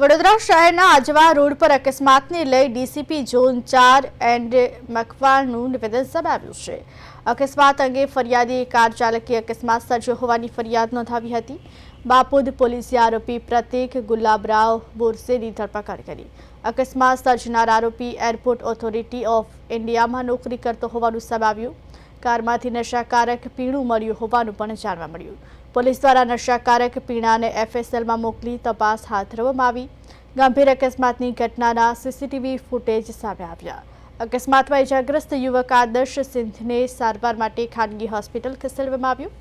વડોદરા શહેરના આજવા રોડ પર અકસ્માતને લઈ ડીસીપી ઝોન ચાર એન્ડ મકવાણનું નિવેદન સમાવ્યું છે. અકસ્માત અંગે ફરિયાદી કાર ચાલકે અકસ્માત સર્જ્યો હોવાની ફરિયાદ નોંધાવી હતી. બાપુદ પોલીસે આરોપી પ્રતીક ગુલાબરાવ બોરસેની ધરપકડ કરી. અકસ્માત સર્જનાર આરોપી એરપોર્ટ ઓથોરિટી ઓફ ઇન્ડિયામાં નોકરી કરતો હોવાનું સામે આવ્યું. કારમાંથી નશાકારક પીણું મળ્યું હોવાનું પણ જાણવા મળ્યું. પોલીસ દ્વારા નશાકારક પીણાને એફએસએલમાં મોકલી તપાસ હાથ ધરવામાં આવી. ગંભીર અકસ્માતની ઘટનાના સીસીટીવી ફૂટેજ સામે આવ્યા. અકસ્માતમાં ઇજાગ્રસ્ત યુવક આદર્શ સિંધને સારવાર માટે ખાનગી હોસ્પિટલ ખસેડવામાં આવ્યું.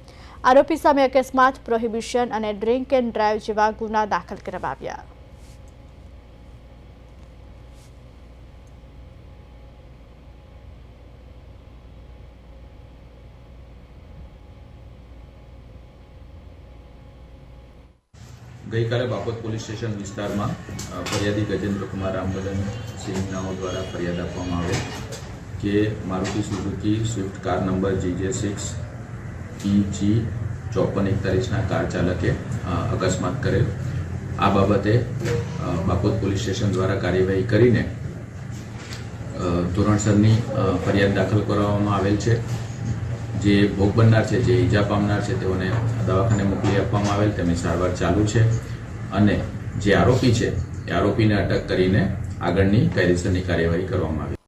આરોપી સામે અકસ્માત, પ્રોહિબિશન અને ડ્રિંક એન્ડ ડ્રાઈવ જેવા ગુના દાખલ કરવામાં આવ્યા. ગઈકાલે બાપત પોલીસ સ્ટેશન વિસ્તારમાં ફરિયાદી ગજેન્દ્ર કુમાર રામબદન સિંહનાઓ દ્વારા ફરિયાદ આપવામાં આવે કે Maruti Suzuki Swift car number GJ six G ચોપન એકતાલીસના કાર ચાલકે અકસ્માત કરેલ. આ બાબતે બાપોદ પોલીસ સ્ટેશન દ્વારા કાર્યવાહી કરીને ધોરણસરની ફરિયાદ દાખલ કરવામાં આવેલ છે. જે ભોગ બનનાર છે, જે ઈજા પામનાર છે, તેઓને દવાખાને મોકલી આપવામાં આવેલ. તેમની સારવાર ચાલુ છે. અને જે આરોપી છે, એ આરોપીને અટક કરીને આગળની કાયદેસરની કાર્યવાહી કરવામાં આવી.